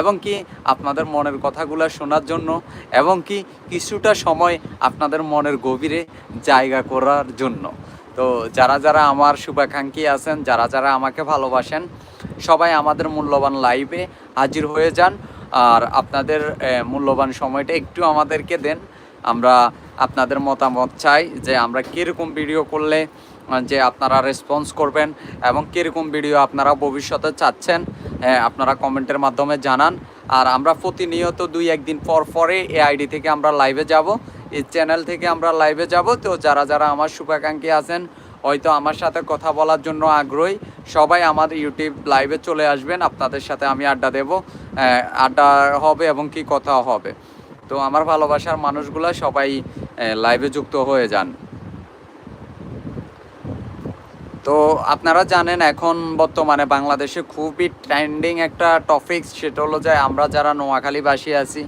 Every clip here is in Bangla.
এবং কি আপনাদের মনের কথাগুলো শোনার জন্য এবং কি কিছুটা সময় আপনাদের মনের গভীরে জায়গা করার জন্য। তো যারা যারা আমার শুভাকাঙ্ক্ষী আছেন, যারা যারা আমাকে ভালোবাসেন, সবাই আমাদের মূল্যবান লাইভে হাজির হয়ে যান। আর আপনাদের মূল্যবান সময়টা একটু আমাদেরকে দেন। আমরা আপনাদের মতামত চাই যে আমরা কীরকম ভিডিও করলে, যে আপনারা রেসপন্স করবেন এবং কীরকম ভিডিও আপনারা ভবিষ্যতে চাচ্ছেন। হ্যাঁ, আপনারা কমেন্টের মাধ্যমে জানান। আর আমরা প্রতিনিয়ত দুই একদিন পর পরে এই আইডি থেকে আমরা লাইভে যাব। এই চ্যানেল থেকে আমরা লাইভে যাব। তো যারা যারা আমার শুভাকাঙ্ক্ষী আছেন হয়তো আমার সাথে কথা বলার জন্য আগ্রহী সবাই আমার ইউটিউব লাইভে চলে আসবেন। আপনাদের সাথে আমি আড্ডা দেব আড্ডা হবে এবং কি কথা হবে। তো আমার ভালোবাসার মানুষগুলা সবাই লাইভে যুক্ত হয়ে যান। তো আপনারা জানেন এখন বর্তমানে বাংলাদেশে খুবই ট্রেন্ডিং একটা টপিক সেটা হলো যে আমরা যারা নোয়াখালীবাসী আছি,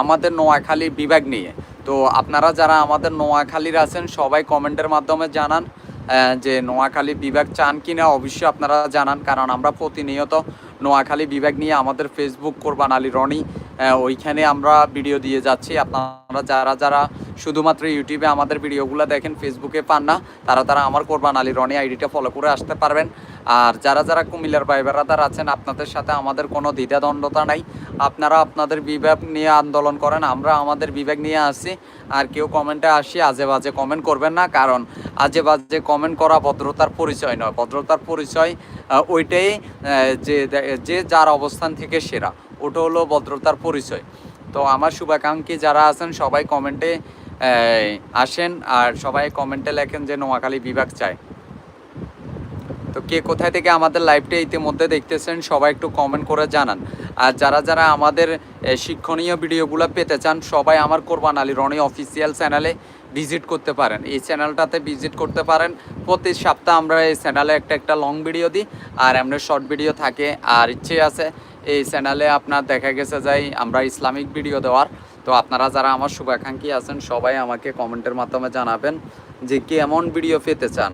আমাদের নোয়াখালী বিভাগ নিয়ে। তো আপনারা যারা আমাদের নোয়াখালীর আছেন, সবাই কমেন্টের মাধ্যমে জানান যে নোয়াখালী বিভাগ চান কি না অবশ্যই আপনারা জানান, কারণ আমরা প্রতিনিয়ত নোয়াখালী বিভাগ নিয়ে আমাদের ফেসবুক কোরবান আলী রনি ওইখানে আমরা ভিডিও দিয়ে যাচ্ছি। আপনারা যারা যারা শুধুমাত্র ইউটিউবে আমাদের ভিডিওগুলো দেখেন ফেসবুকে পান না, তারা তারা আমার কোরবান আলী রনি আইডিটা ফলো করে আসতে পারবেন। আর যারা যারা কুমিল্লার ভাই বেড়াদার আছেন, আপনাদের সাথে আমাদের কোনো দ্বিধাদ্বন্দ্বতা নাই। আপনারা আপনাদের বিভাগ নিয়ে আন্দোলন করেন, আমরা আমাদের বিভাগ নিয়ে আসি। আর কেউ কমেন্টে আসি, আজে বাজে কমেন্ট করবেন না, কারণ আজে বাজে কমেন্ট করা ভদ্রতার পরিচয় নয়। ভদ্রতার পরিচয় ওইটাই যে যে যার অবস্থান থেকে সেরা। ওটা হলো ভদ্রতার পরিচয়। তো আমার শুভাকাঙ্ক্ষী যারা আছেন, সবাই কমেন্টে আসেন আর সবাই কমেন্টে লেখেন যে নোয়াখালী বিভাগ চায়। তো কে কোথায় থেকে আমাদের লাইভটা ইতিমধ্যে দেখতেছেন, সবাই একটু কমেন্ট করে জানান। আর যারা যারা আমাদের শিক্ষণীয় ভিডিওগুলো পেতে চান, সবাই আমার কোরবান আলী রনি অফিসিয়াল চ্যানেলে ভিজিট করতে পারেন। এই চ্যানেলটাতে ভিজিট করতে পারেন। প্রতি সপ্তাহে আমরা এই চ্যানেলে একটা একটা লং ভিডিও দিই। আর এমনি শর্ট ভিডিও থাকে। আর ইচ্ছে আছে, এই চ্যানেলে আপনার দেখা গেছে যাই আমরা ইসলামিক ভিডিও দেওয়ার। তো আপনারা যারা আমার শুভাকাঙ্ক্ষী আছেন, সবাই আমাকে কমেন্টের মাধ্যমে জানাবেন যে কেমন ভিডিও পেতে চান।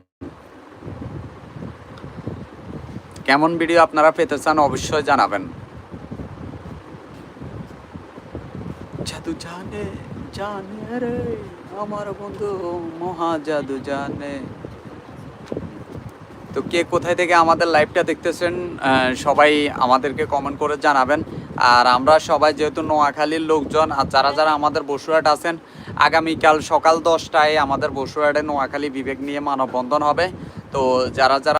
কেমন ভিডিও আপনারা পেতে চান, অবশ্যই জানাবেন। জাদু জানে জানে রে, আমার বন্ধু মহা জাদু জানে। তো কে কোথায় থেকে আমাদের লাইভটা দেখতেছেন সবাই আমাদেরকে কমেন্ট করে জানাবেন। আর আমরা সবাই যেহেতু নোয়াখালীর লোকজন, আর যারা যারা আমাদের বসুরহাট আছেন, আগামীকাল সকাল দশটায় আমাদের বসুরহাটে নোয়াখালী বিবেক নিয়ে মানববন্ধন হবে। তো যারা যারা